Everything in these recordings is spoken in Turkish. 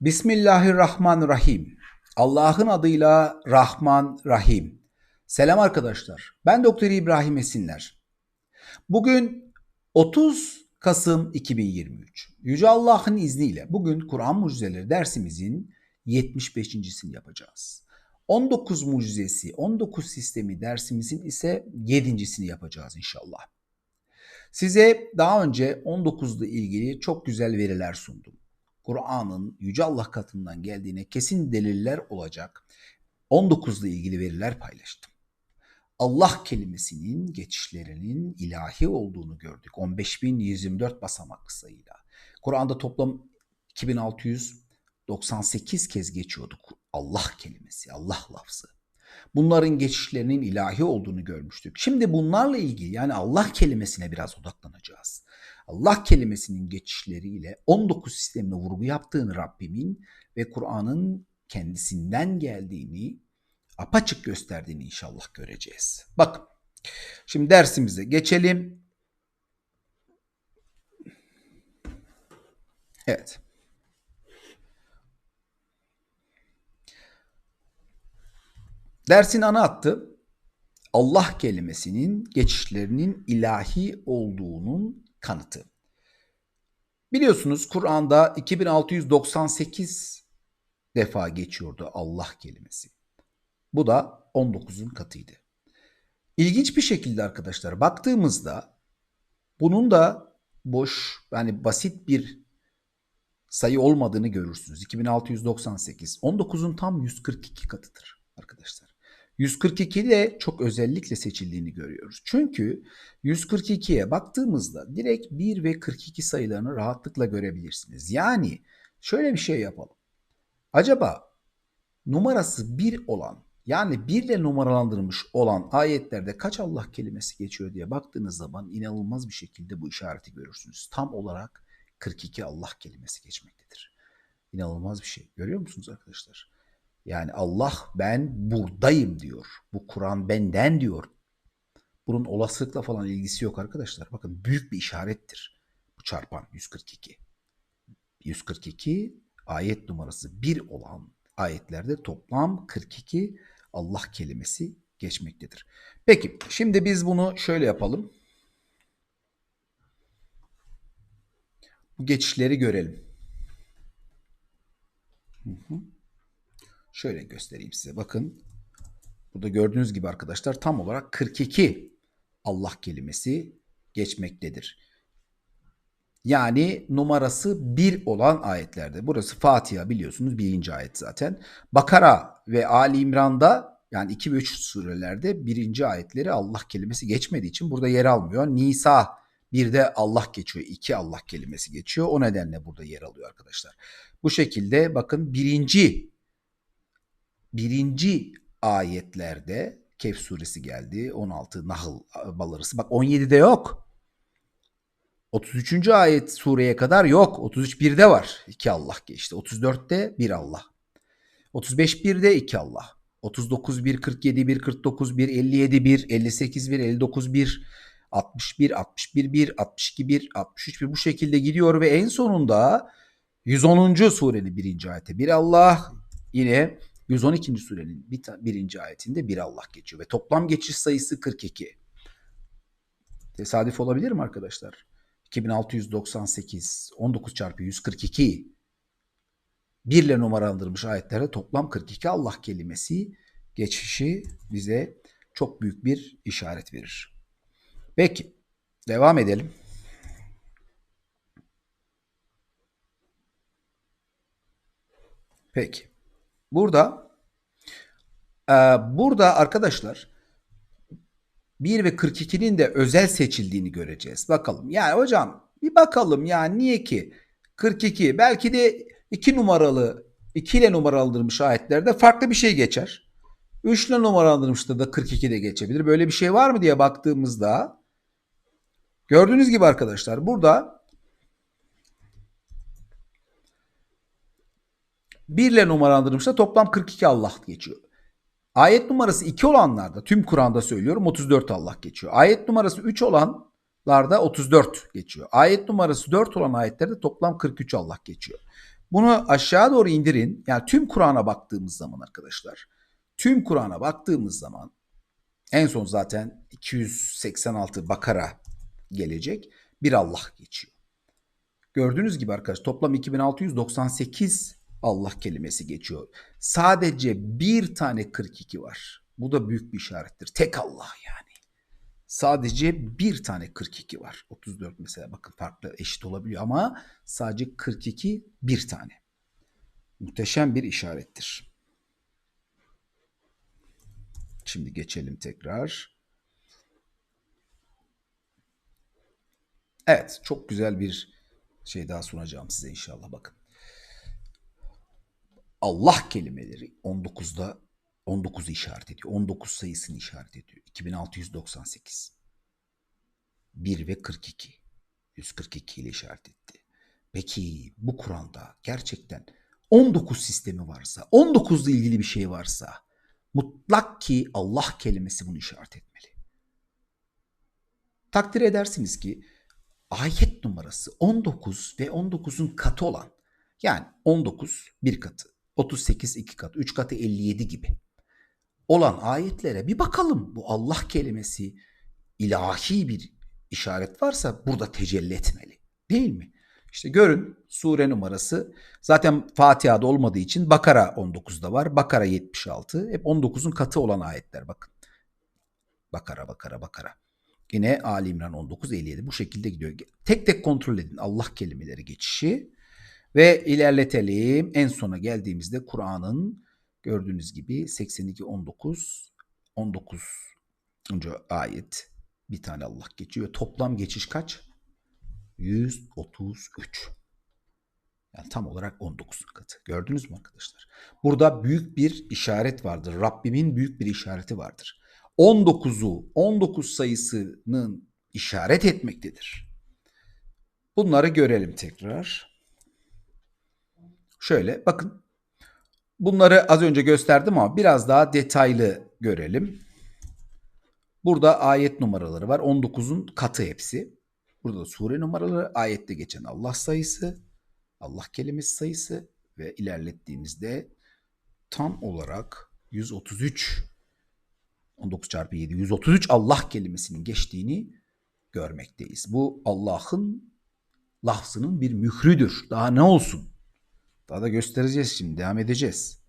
Bismillahirrahmanirrahim. Allah'ın adıyla Rahman Rahim. Selam arkadaşlar. Ben Doktor İbrahim Esinler. Bugün 30 Kasım 2023. Yüce Allah'ın izniyle bugün Kur'an Mucizeleri dersimizin 75.sini yapacağız. 19 mucizesi, 19 sistemi dersimizin ise 7.sini yapacağız inşallah. Size daha önce 19 ile ilgili çok güzel veriler sundum. Kur'an'ın Yüce Allah katından geldiğine kesin deliller olacak 19 ile ilgili veriler paylaştım. Allah kelimesinin geçişlerinin ilahi olduğunu gördük. 15.124 basamak sayıyla. Kur'an'da toplam 2698 kez geçiyorduk Allah kelimesi, Allah lafzı. Bunların geçişlerinin ilahi olduğunu görmüştük. Şimdi bunlarla ilgili yani Allah kelimesine biraz odaklanacağız. Allah kelimesinin geçişleriyle 19 sistemine vurgu yaptığını Rabbimin ve Kur'an'ın kendisinden geldiğini apaçık gösterdiğini inşallah göreceğiz. Bakın şimdi dersimize geçelim. Evet. Dersin ana hattı Allah kelimesinin geçişlerinin ilahi olduğunun kanıtı. Biliyorsunuz Kur'an'da 2698 defa geçiyordu Allah kelimesi. Bu da 19'un katıydı. İlginç bir şekilde arkadaşlar baktığımızda bunun da boş yani basit bir sayı olmadığını görürsünüz. 2698 19'un tam 142 katıdır arkadaşlar. 142 de çok özellikle seçildiğini görüyoruz. Çünkü 142'ye baktığımızda direkt 1 ve 42 sayılarını rahatlıkla görebilirsiniz. Yani şöyle bir şey yapalım. Acaba numarası 1 olan yani 1 ile numaralandırılmış olan ayetlerde kaç Allah kelimesi geçiyor diye baktığınız zaman inanılmaz bir şekilde bu işareti görürsünüz. Tam olarak 42 Allah kelimesi geçmektedir. İnanılmaz bir şey. Görüyor musunuz arkadaşlar? Yani Allah ben buradayım diyor. Bu Kur'an benden diyor. Bunun olasılıkla falan ilgisi yok arkadaşlar. Bakın büyük bir işarettir. Bu çarpan 142. 142 ayet numarası 1 olan ayetlerde toplam 42 Allah kelimesi geçmektedir. Peki şimdi biz bunu şöyle yapalım. Bu geçişleri görelim. Hı hı. Şöyle göstereyim size. Bakın. Burada gördüğünüz gibi arkadaşlar tam olarak 42 Allah kelimesi geçmektedir. Yani numarası 1 olan ayetlerde. Burası Fatiha biliyorsunuz birinci ayet zaten. Bakara ve Ali İmran'da yani 2 ve 3 surelerde birinci ayetleri Allah kelimesi geçmediği için burada yer almıyor. Nisa bir de Allah geçiyor. iki Allah kelimesi geçiyor. O nedenle burada yer alıyor arkadaşlar. Bu şekilde bakın birinci birinci ayetlerde Kehf suresi geldi. 16 Nahl balarısı. Bak 17'de yok. 33. ayet sureye kadar yok. 33 1'de var. 2 Allah geçti. 34'te 1 Allah. 35 1'de 2 Allah. 39 1, 47 1, 49 1, 57 1, 58 1, 59 1, 61, 61 1, 62 1, 63 1 bu şekilde gidiyor ve en sonunda 110. surenin birinci ayeti bir Allah yine 112. surenin bir birinci ayetinde bir Allah geçiyor ve toplam geçiş sayısı 42. Tesadüf olabilir mi arkadaşlar? 2698, 19 çarpı 142 bir ile numaralandırılmış ayetlerde toplam 42 Allah kelimesi geçişi bize çok büyük bir işaret verir. Peki devam edelim. Peki. Burada e, burada arkadaşlar 1 ve 42'nin de özel seçildiğini göreceğiz. Bakalım. Yani hocam bir bakalım yani niye ki 42 belki de 2 numaralı 2 ile numaralandırılmış ayetlerde farklı bir şey geçer. 3 ile numaralandırılmışta da 42 de geçebilir. Böyle bir şey var mı diye baktığımızda gördüğünüz gibi arkadaşlar burada 1 ile numaralandırılmışta toplam 42 Allah geçiyor. Ayet numarası 2 olanlarda tüm Kur'an'da söylüyorum 34 Allah geçiyor. Ayet numarası 3 olanlarda 34 geçiyor. Ayet numarası 4 olan ayetlerde toplam 43 Allah geçiyor. Bunu aşağı doğru indirin. Yani tüm Kur'an'a baktığımız zaman arkadaşlar. Tüm Kur'an'a baktığımız zaman en son zaten 286 Bakara gelecek. Bir Allah geçiyor. Gördüğünüz gibi arkadaşlar toplam 2698 Allah kelimesi geçiyor. Sadece bir tane 42 var. Bu da büyük bir işarettir. Tek Allah yani. Sadece bir tane 42 var. 34 mesela bakın farklı eşit olabiliyor ama sadece 42 bir tane. Muhteşem bir işarettir. Şimdi geçelim tekrar. Evet, çok güzel bir şey daha sunacağım size inşallah bakın. Allah kelimeleri 19'da 19'u işaret ediyor. 19 sayısını işaret ediyor. 2698. 1 ve 42. 142 ile işaret etti. Peki bu Kur'an'da gerçekten 19 sistemi varsa, 19 ile ilgili bir şey varsa mutlak ki Allah kelimesi bunu işaret etmeli. Takdir edersiniz ki ayet numarası 19 ve 19'un katı olan yani 19 bir katı, 38 iki katı, 3 katı 57 gibi olan ayetlere bir bakalım. Bu Allah kelimesi ilahi bir işaret varsa burada tecelli etmeli. Değil mi? İşte görün sure numarası zaten Fatiha'da olmadığı için Bakara 19'da var. Bakara 76. Hep 19'un katı olan ayetler bakın. Bakara Bakara Bakara. Yine Ali İmran 19 57 bu şekilde gidiyor. Tek tek kontrol edin Allah kelimeleri geçişi ve ilerletelim. En sona geldiğimizde Kur'an'ın gördüğünüz gibi 82 19 19. ayet bir tane Allah geçiyor. Toplam geçiş kaç? 133. Yani tam olarak 19 katı. Gördünüz mü arkadaşlar? Burada büyük bir işaret vardır. Rabbimin büyük bir işareti vardır. 19'u 19 sayısının işaret etmektedir. Bunları görelim tekrar. Şöyle bakın. Bunları az önce gösterdim ama biraz daha detaylı görelim. Burada ayet numaraları var. 19'un katı hepsi. Burada da sure numaraları, ayette geçen Allah sayısı, Allah kelimesi sayısı ve ilerlettiğimizde tam olarak 133 19 çarpı 7 133 Allah kelimesinin geçtiğini görmekteyiz. Bu Allah'ın lafzının bir mührüdür. Daha ne olsun? Daha da göstereceğiz şimdi. Devam edeceğiz.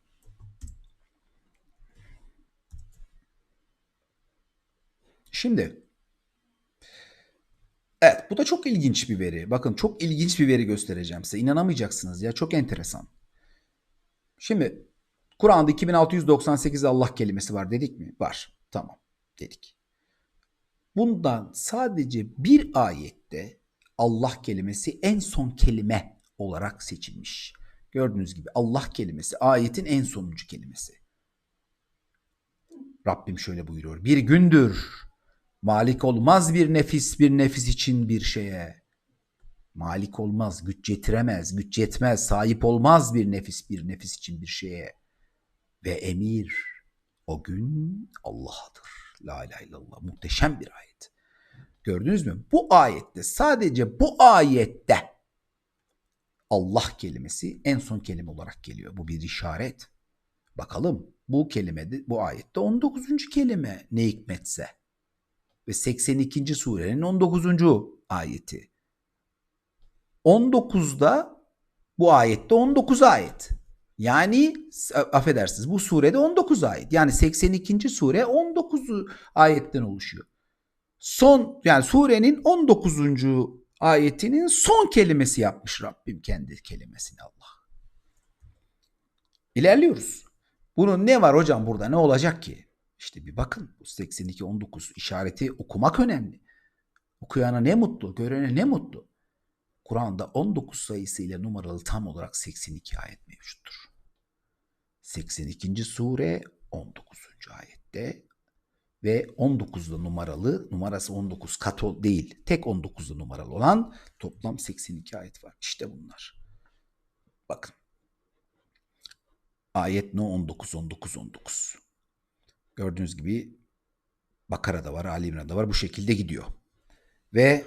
Şimdi Evet bu da çok ilginç bir veri. Bakın çok ilginç bir veri göstereceğim size. İnanamayacaksınız ya çok enteresan. Şimdi Kur'an'da 2698 Allah kelimesi var dedik mi? Var. Tamam dedik. Bundan sadece bir ayette Allah kelimesi en son kelime olarak seçilmiş. Gördüğünüz gibi Allah kelimesi ayetin en sonuncu kelimesi. Rabbim şöyle buyuruyor. Bir gündür Malik olmaz bir nefis bir nefis için bir şeye. Malik olmaz, güç getiremez, güç yetmez, sahip olmaz bir nefis bir nefis için bir şeye. Ve emir o gün Allah'dır. La ilahe illallah. Muhteşem bir ayet. Gördünüz mü? Bu ayette sadece bu ayette Allah kelimesi en son kelime olarak geliyor. Bu bir işaret. Bakalım bu kelimede bu ayette 19. kelime ne hikmetse ve 82. surenin 19. ayeti. 19'da bu ayette 19 ayet. Yani affedersiniz bu surede 19 ayet. Yani 82. sure 19 ayetten oluşuyor. Son yani surenin 19. ayetinin son kelimesi yapmış Rabbim kendi kelimesini Allah. İlerliyoruz. Bunun ne var hocam burada ne olacak ki? İşte bir bakın bu 82-19 işareti okumak önemli. Okuyana ne mutlu, görene ne mutlu. Kur'an'da 19 sayısıyla numaralı tam olarak 82 ayet mevcuttur. 82. sure 19. ayette ve 19'da numaralı, numarası 19 katol değil, tek 19'da numaralı olan toplam 82 ayet var. İşte bunlar. Bakın. Ayet no 19 19 19. Gördüğünüz gibi Bakara'da var, Ali İmran'da var. Bu şekilde gidiyor. Ve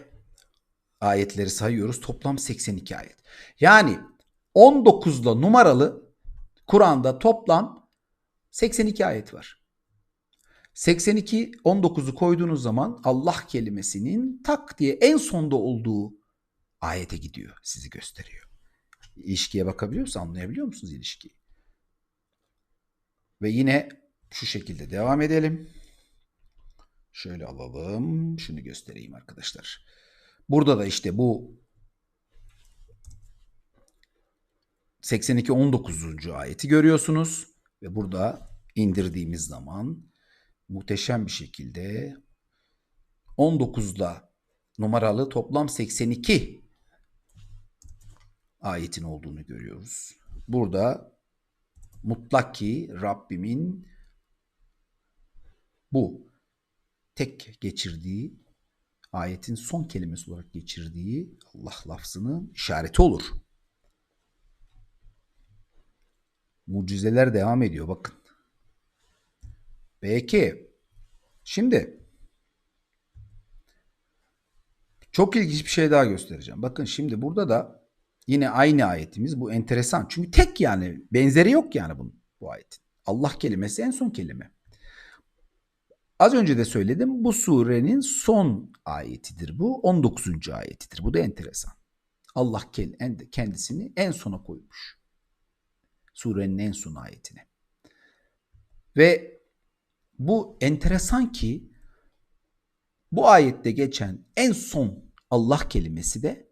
ayetleri sayıyoruz. Toplam 82 ayet. Yani 19'la numaralı Kur'an'da toplam 82 ayet var. 82 19'u koyduğunuz zaman Allah kelimesinin tak diye en sonda olduğu ayete gidiyor. Sizi gösteriyor. İlişkiye bakabiliyorsa anlayabiliyor musunuz ilişkiyi? Ve yine şu şekilde devam edelim. Şöyle alalım. Şunu göstereyim arkadaşlar. Burada da işte bu 82 19. ayeti görüyorsunuz ve burada indirdiğimiz zaman muhteşem bir şekilde 19'da numaralı toplam 82 ayetin olduğunu görüyoruz. Burada mutlak ki Rabbimin bu tek geçirdiği ayetin son kelimesi olarak geçirdiği Allah lafzının işareti olur. Mucizeler devam ediyor bakın. Peki. Şimdi çok ilginç bir şey daha göstereceğim. Bakın şimdi burada da yine aynı ayetimiz. Bu enteresan. Çünkü tek yani benzeri yok yani bunun, bu ayetin. Allah kelimesi en son kelime. Az önce de söyledim. Bu surenin son ayetidir bu. 19. ayetidir. Bu da enteresan. Allah kendisini en sona koymuş. Surenin en son ayetine. Ve bu enteresan ki bu ayette geçen en son Allah kelimesi de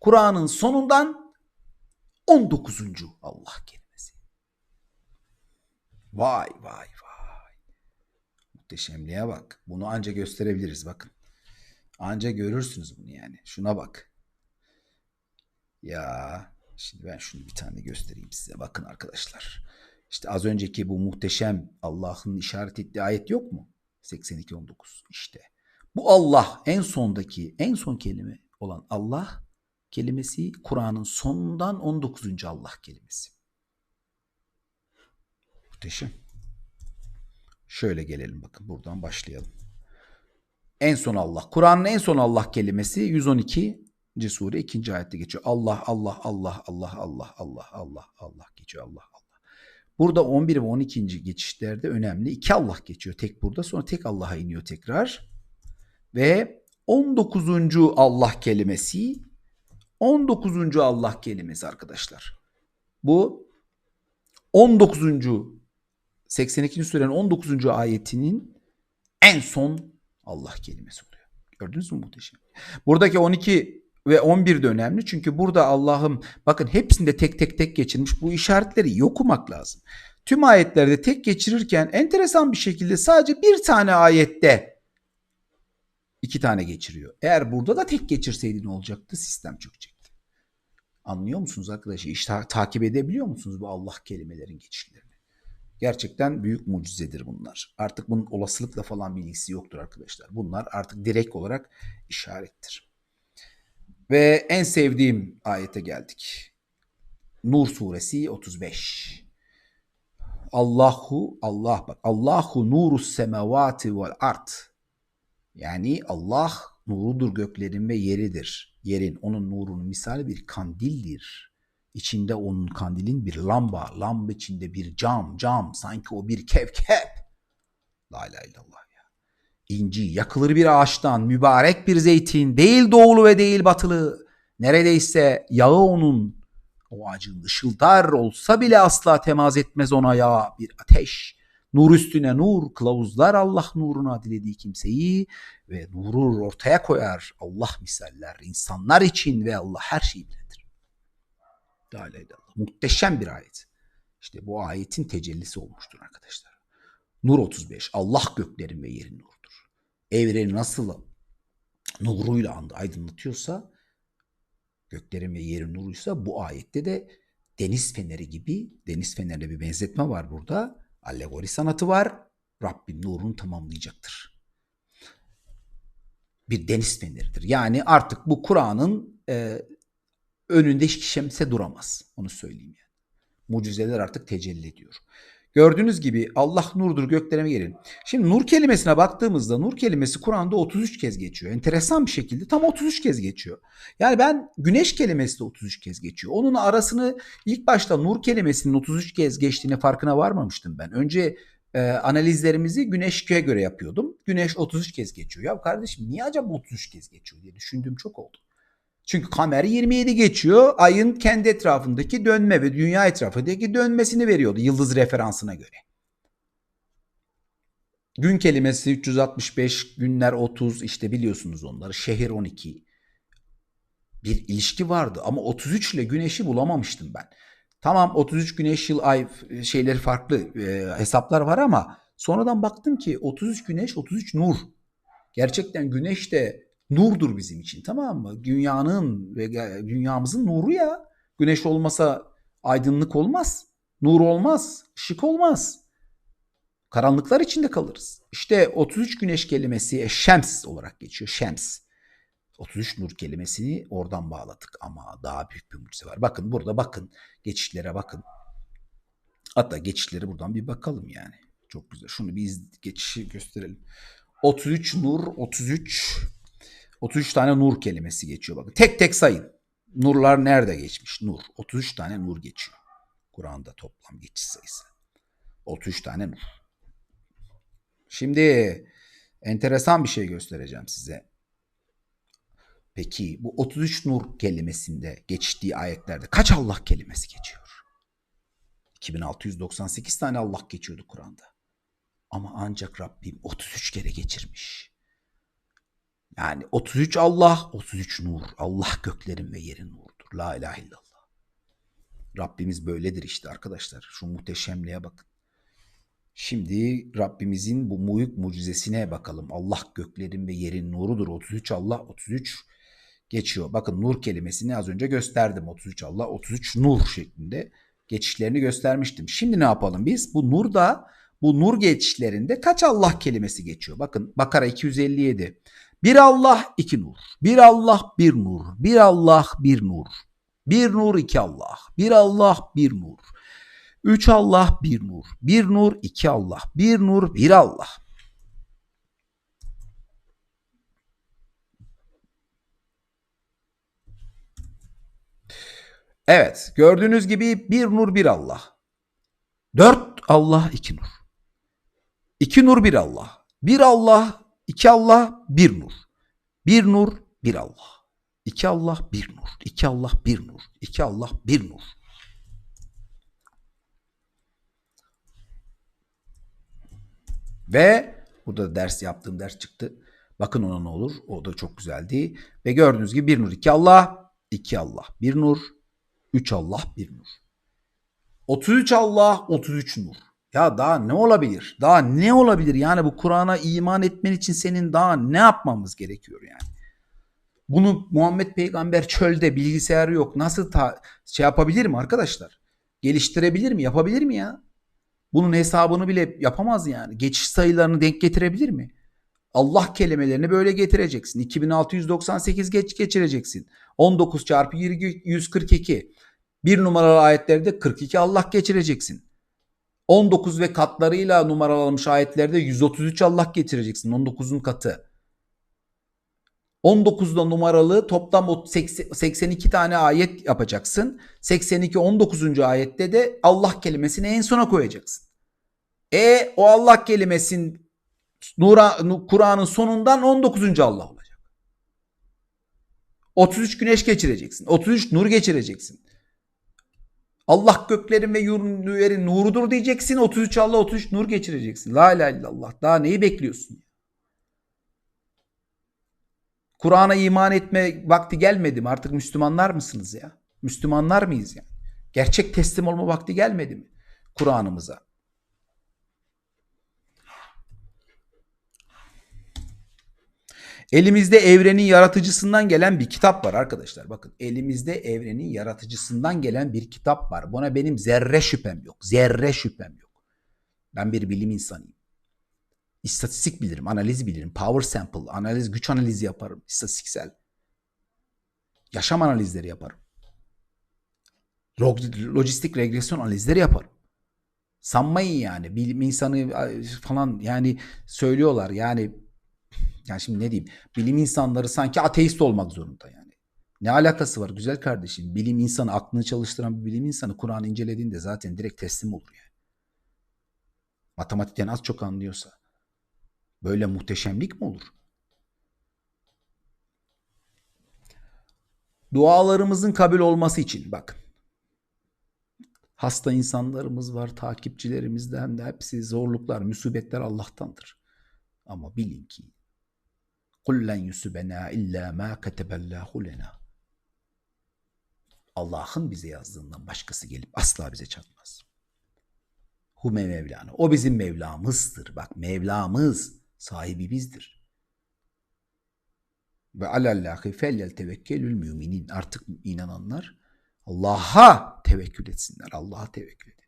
Kur'an'ın sonundan 19. Allah kelimesi. Vay vay vay. Muhteşemliğe bak. Bunu anca gösterebiliriz bakın. Anca görürsünüz bunu yani. Şuna bak. Ya şimdi ben şunu bir tane göstereyim size. Bakın arkadaşlar. İşte az önceki bu muhteşem Allah'ın işaret ettiği ayet yok mu? 82-19 işte. Bu Allah en sondaki en son kelime olan Allah kelimesi Kur'an'ın sonundan 19. Allah kelimesi. Muhteşem. Şöyle gelelim bakın buradan başlayalım. En son Allah. Kur'an'ın en son Allah kelimesi 112. sure 2. ayette geçiyor. Allah Allah Allah Allah Allah Allah Allah Allah geçiyor Allah. Burada 11 ve 12. geçişlerde önemli. İki Allah geçiyor tek burada. Sonra tek Allah'a iniyor tekrar. Ve 19. Allah kelimesi 19. Allah kelimesi arkadaşlar. Bu 19. 82. surenin 19. ayetinin en son Allah kelimesi oluyor. Gördünüz mü muhteşem? Buradaki 12 ve 11 de önemli. Çünkü burada Allah'ım bakın hepsinde tek tek tek geçirmiş. Bu işaretleri iyi okumak lazım. Tüm ayetlerde tek geçirirken enteresan bir şekilde sadece bir tane ayette iki tane geçiriyor. Eğer burada da tek geçirseydi ne olacaktı? Sistem çökecekti. Anlıyor musunuz arkadaşlar? İşte takip edebiliyor musunuz bu Allah kelimelerin geçişlerini? Gerçekten büyük mucizedir bunlar. Artık bunun olasılıkla falan bir ilgisi yoktur arkadaşlar. Bunlar artık direkt olarak işarettir. Ve en sevdiğim ayete geldik. Nur suresi 35. Allahu Allah bak Allahu nuru semavati vel art. Yani Allah nurudur göklerin ve yeridir. Yerin onun nurunun misali bir kandildir. İçinde onun kandilin bir lamba, lamba içinde bir cam, cam sanki o bir kevkep. La ilahe illallah inci, yakılır bir ağaçtan, mübarek bir zeytin, değil doğulu ve değil batılı, neredeyse yağı onun, o ağacın ışıldar olsa bile asla temaz etmez ona ya bir ateş. Nur üstüne nur, kılavuzlar Allah nuruna dilediği kimseyi ve nuru ortaya koyar. Allah misaller insanlar için ve Allah her şeyi bilendir. Muhteşem bir ayet. İşte bu ayetin tecellisi olmuştur arkadaşlar. Nur 35. Allah göklerin ve yerin nur evreni nasıl nuruyla aydınlatıyorsa göklerin ve yerin nuruysa bu ayette de deniz feneri gibi deniz fenerine bir benzetme var burada. Allegori sanatı var. Rabbin nurunu tamamlayacaktır. Bir deniz feneridir. Yani artık bu Kur'an'ın e, önünde hiç kimse duramaz. Onu söyleyeyim yani. Mucizeler artık tecelli ediyor. Gördüğünüz gibi Allah nurdur göklerime gelin. Şimdi nur kelimesine baktığımızda nur kelimesi Kur'an'da 33 kez geçiyor. Enteresan bir şekilde tam 33 kez geçiyor. Yani ben güneş kelimesi de 33 kez geçiyor. Onun arasını ilk başta nur kelimesinin 33 kez geçtiğine farkına varmamıştım ben. Önce e, analizlerimizi güneşe göre yapıyordum. Güneş 33 kez geçiyor. Ya kardeşim niye acaba 33 kez geçiyor diye düşündüğüm çok oldu. Çünkü kamer 27 geçiyor. Ayın kendi etrafındaki dönme ve dünya etrafındaki dönmesini veriyordu yıldız referansına göre. Gün kelimesi 365, günler 30 işte biliyorsunuz onları. Şehir 12. Bir ilişki vardı ama 33 ile güneşi bulamamıştım ben. Tamam 33 güneş yıl ay şeyleri farklı e, hesaplar var ama sonradan baktım ki 33 güneş 33 nur. Gerçekten güneş de nurdur bizim için tamam mı? Dünyanın ve dünyamızın nuru ya. Güneş olmasa aydınlık olmaz. Nur olmaz. ışık olmaz. Karanlıklar içinde kalırız. İşte 33 güneş kelimesi şems olarak geçiyor. Şems. 33 nur kelimesini oradan bağladık ama daha büyük bir mucize var. Bakın burada bakın. Geçişlere bakın. Hatta geçişleri buradan bir bakalım yani. Çok güzel. Şunu bir iz, geçişi gösterelim. 33 nur, 33 33 tane nur kelimesi geçiyor. Bakın tek tek sayın. Nurlar nerede geçmiş? Nur. 33 tane nur geçiyor. Kur'an'da toplam geçiş sayısı. 33 tane nur. Şimdi enteresan bir şey göstereceğim size. Peki bu 33 nur kelimesinde geçtiği ayetlerde kaç Allah kelimesi geçiyor? 2698 tane Allah geçiyordu Kur'an'da. Ama ancak Rabbim 33 kere geçirmiş. Yani 33 Allah, 33 nur. Allah göklerin ve yerin nurudur. La ilahe illallah. Rabbimiz böyledir işte arkadaşlar. Şu muhteşemliğe bakın. Şimdi Rabbimizin bu büyük mucizesine bakalım. Allah göklerin ve yerin nurudur. 33 Allah, 33 geçiyor. Bakın nur kelimesini az önce gösterdim. 33 Allah, 33 nur şeklinde geçişlerini göstermiştim. Şimdi ne yapalım biz? Bu nur da bu nur geçişlerinde kaç Allah kelimesi geçiyor? Bakın Bakara 257. Bir Allah iki nur. Bir Allah bir nur. Bir Allah bir nur. Bir nur iki Allah. Bir Allah bir nur. Üç Allah bir nur. Bir nur iki Allah. Bir nur bir Allah. Evet gördüğünüz gibi bir nur bir Allah. Dört Allah iki nur. İki nur bir Allah. Bir Allah iki Allah bir nur. Bir nur bir Allah. İki Allah bir nur. İki Allah bir nur. İki Allah bir nur. Ve burada ders yaptığım ders çıktı. Bakın ona ne olur. O da çok güzeldi. Ve gördüğünüz gibi bir nur iki Allah. iki Allah bir nur. Üç Allah bir nur. 33 Allah 33 nur. Ya daha ne olabilir? Daha ne olabilir? Yani bu Kur'an'a iman etmen için senin daha ne yapmamız gerekiyor yani? Bunu Muhammed Peygamber çölde bilgisayarı yok. Nasıl ta- şey yapabilir mi arkadaşlar? Geliştirebilir mi? Yapabilir mi ya? Bunun hesabını bile yapamaz yani. Geçiş sayılarını denk getirebilir mi? Allah kelimelerini böyle getireceksin. 2698 geç geçireceksin. 19 çarpı 142. Bir numaralı ayetlerde 42 Allah geçireceksin. 19 ve katlarıyla numaralanmış ayetlerde 133 Allah getireceksin. 19'un katı. 19'da numaralı toplam 82 tane ayet yapacaksın. 82 19. ayette de Allah kelimesini en sona koyacaksın. E o Allah kelimesin Kur'an'ın sonundan 19. Allah olacak. 33 güneş geçireceksin. 33 nur geçireceksin. Allah göklerin ve yerin nurudur diyeceksin. 33 Allah 33 nur geçireceksin. La ilahe illallah. Daha neyi bekliyorsun? Kur'an'a iman etme vakti gelmedi mi? Artık Müslümanlar mısınız ya? Müslümanlar mıyız yani? Gerçek teslim olma vakti gelmedi mi? Kur'an'ımıza. Elimizde evrenin yaratıcısından gelen bir kitap var arkadaşlar. Bakın elimizde evrenin yaratıcısından gelen bir kitap var. Buna benim zerre şüphem yok. Zerre şüphem yok. Ben bir bilim insanıyım. İstatistik bilirim, analiz bilirim. Power sample, analiz, güç analizi yaparım. istatistiksel. Yaşam analizleri yaparım. Lojistik regresyon analizleri yaparım. Sanmayın yani bilim insanı falan yani söylüyorlar yani yani şimdi ne diyeyim bilim insanları sanki ateist olmak zorunda yani. Ne alakası var güzel kardeşim? Bilim insanı aklını çalıştıran bir bilim insanı Kur'an'ı incelediğinde zaten direkt teslim olur yani. Matematikten az çok anlıyorsa. Böyle muhteşemlik mi olur? Dualarımızın kabul olması için bakın. Hasta insanlarımız var, takipçilerimizden de hepsi zorluklar, musibetler Allah'tandır. Ama bilin ki قُلْ لَنْ يُسُبَنَا اِلَّا مَا كَتَبَ اللّٰهُ لَنَا Allah'ın bize yazdığından başkası gelip asla bize çatmaz. Hume Mevlana. O bizim Mevlamızdır. Bak Mevlamız sahibi bizdir. Ve alallahi felyel tevekkelül müminin. Artık inananlar Allah'a tevekkül etsinler. Allah'a tevekkül edin.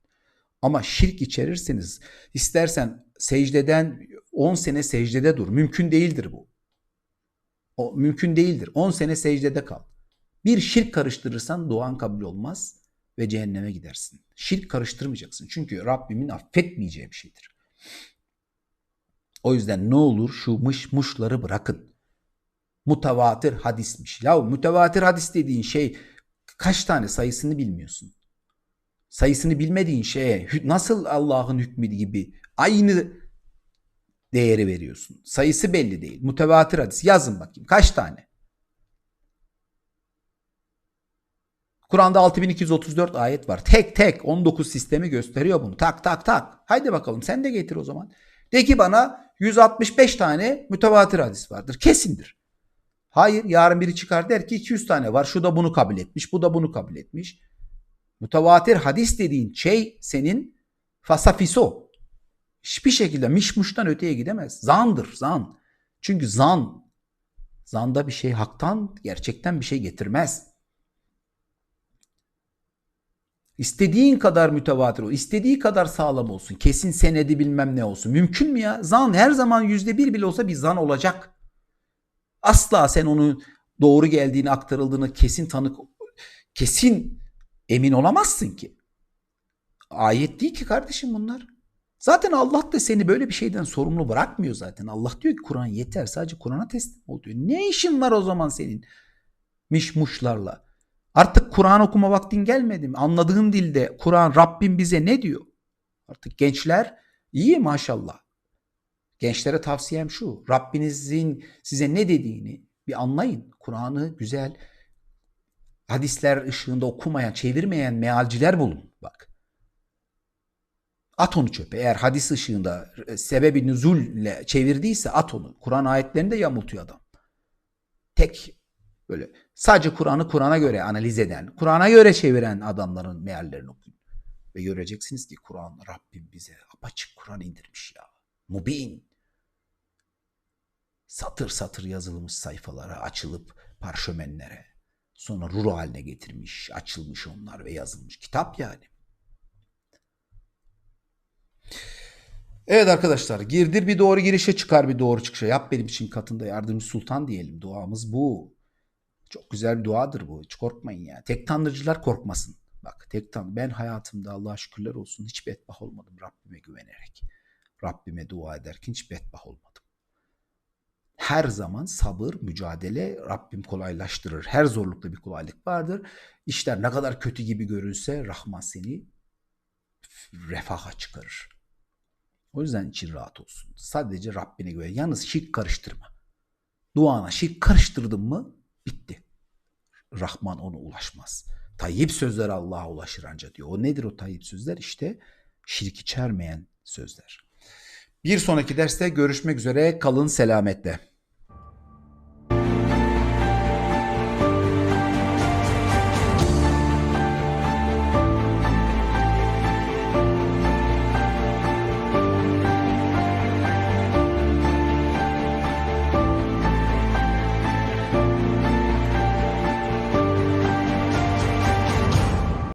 Ama şirk içerirseniz istersen secdeden 10 sene secdede dur. Mümkün değildir bu. O mümkün değildir. 10 sene secdede kal. Bir şirk karıştırırsan duan kabul olmaz ve cehenneme gidersin. Şirk karıştırmayacaksın. Çünkü Rabbimin affetmeyeceği bir şeydir. O yüzden ne olur şu mış muşları bırakın. Mutavatir hadismiş. Ya mütevatir hadis dediğin şey kaç tane sayısını bilmiyorsun. Sayısını bilmediğin şeye nasıl Allah'ın hükmü gibi aynı değeri veriyorsun. Sayısı belli değil. Mutevatir hadis yazın bakayım kaç tane? Kur'an'da 6234 ayet var. Tek tek 19 sistemi gösteriyor bunu. Tak tak tak. Haydi bakalım sen de getir o zaman. De ki bana 165 tane mütevatir hadis vardır. Kesindir. Hayır yarın biri çıkar der ki 200 tane var. Şu da bunu kabul etmiş. Bu da bunu kabul etmiş. Mütevatir hadis dediğin şey senin fasafiso. Hiçbir şekilde mişmuştan öteye gidemez. Zandır zan. Çünkü zan zanda bir şey haktan gerçekten bir şey getirmez. İstediğin kadar mütevatir ol. istediği kadar sağlam olsun. Kesin senedi bilmem ne olsun. Mümkün mü ya? Zan her zaman yüzde bir bile olsa bir zan olacak. Asla sen onun doğru geldiğini aktarıldığını kesin tanık kesin emin olamazsın ki. Ayet değil ki kardeşim bunlar. Zaten Allah da seni böyle bir şeyden sorumlu bırakmıyor zaten. Allah diyor ki Kur'an yeter sadece Kur'an'a teslim ol diyor. Ne işin var o zaman senin mişmuşlarla? Artık Kur'an okuma vaktin gelmedi mi? Anladığın dilde Kur'an Rabbim bize ne diyor? Artık gençler iyi maşallah. Gençlere tavsiyem şu. Rabbinizin size ne dediğini bir anlayın. Kur'an'ı güzel hadisler ışığında okumayan, çevirmeyen mealciler bulun. Bak. At onu çöpe. Eğer hadis ışığında e, sebebi nüzulle çevirdiyse at onu. Kur'an ayetlerini de yamultuyor adam. Tek böyle sadece Kur'an'ı Kur'an'a göre analiz eden, Kur'an'a göre çeviren adamların meallerini okuyun. Ve göreceksiniz ki Kur'an Rabbim bize apaçık Kur'an indirmiş ya. Mubin. Satır satır yazılmış sayfalara açılıp parşömenlere. Sonra rulo haline getirmiş, açılmış onlar ve yazılmış. Kitap yani. Evet arkadaşlar girdir bir doğru girişe çıkar bir doğru çıkışa. Yap benim için katında yardımcı sultan diyelim. Duamız bu. Çok güzel bir duadır bu. Hiç korkmayın ya. Tek tanrıcılar korkmasın. Bak tek tanrı. Ben hayatımda Allah'a şükürler olsun hiç bedbah olmadım Rabbime güvenerek. Rabbime dua ederken hiç bedbah olmadım. Her zaman sabır, mücadele Rabbim kolaylaştırır. Her zorlukta bir kolaylık vardır. İşler ne kadar kötü gibi görünse Rahman seni refaha çıkarır. O yüzden için rahat olsun. Sadece Rabbine güven. Yalnız şirk karıştırma. Duana şirk karıştırdın mı bitti. Rahman ona ulaşmaz. Tayyip sözler Allah'a ulaşır anca diyor. O nedir o tayyip sözler? İşte şirk içermeyen sözler. Bir sonraki derste görüşmek üzere. Kalın selametle.